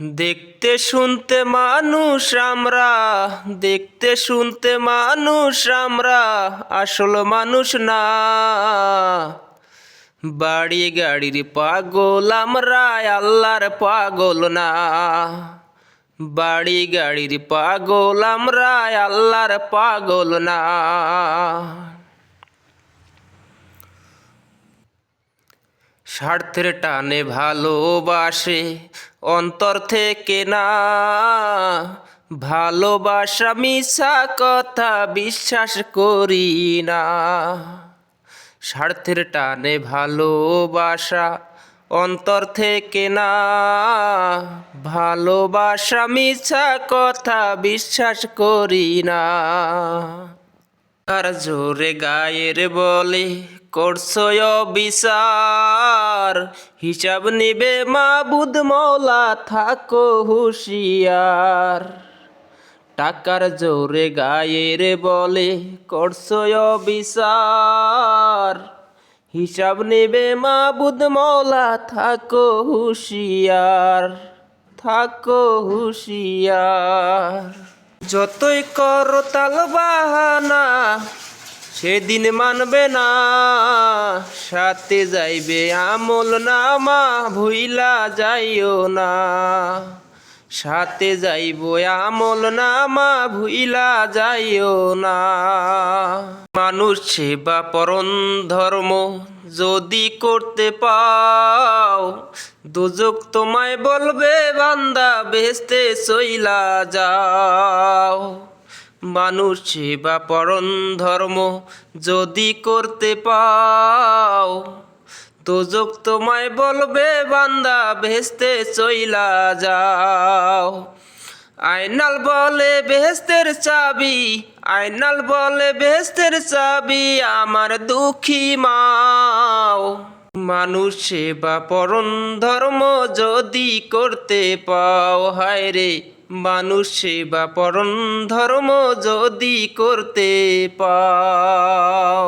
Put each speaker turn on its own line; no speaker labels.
দেখতে শুনতে মানুষ আমরা, দেখতে শুনতে মানুষ আমরা, আসল মানুষ না। বাড়ি গাড়ির পাগল আমরা, আল্লাহর পাগল না। বাড়ি গাড়ির পাগল আমরা, আল্লাহর পাগল না। স্বার্থের টানে ভালোবাসে, অন্তর থেকে না। ভালোবাসা মিশা কথা বিশ্বাস করি না। স্বার্থের টানে ভালোবাসা, অন্তর থেকে না। ভালোবাসা মিশা কথা বিশ্বাস করি না। তার জোরে গায়ের বলে করছ বিচার। হিসাব নিবে মাবুদ মৌলা থাকো হুশিয়ার। টাকার জোরে গায়ের বলে করছ বিচার। হিসাব নেবে মাবুদ মৌলা থাকো হুশিয়ার থাকো হুশিয়ার। যতই কর তাল বাহানা সেদিন মানবে না সাথে যাইবে আমল নামা ভুইলা যাইও না। সাথে যাইব আমল নামা, ভুইলা যাইও না। মানুষ সেবা পরন ধর্ম, যদি করতে পাও, দুজক তোমায় বলবে, বান্দা বেহেস্তে চইলা যাও। মানুষ সেবা পরন ধর্ম, যদি করতে পাও দোজক তোমায় বলবে, বান্দা ভেস্তে চইলা যাও। আইনাল বলে বেহেস্তের চাবি আইনাল বলে বেহেস্তের চাবি, আমার দুঃখী মাও। মানুষ সেবা পরন ধর্ম যদি করতে পাও, হায় রে, মানুষ সেবা পরন ধর্ম যদি করতে পাও।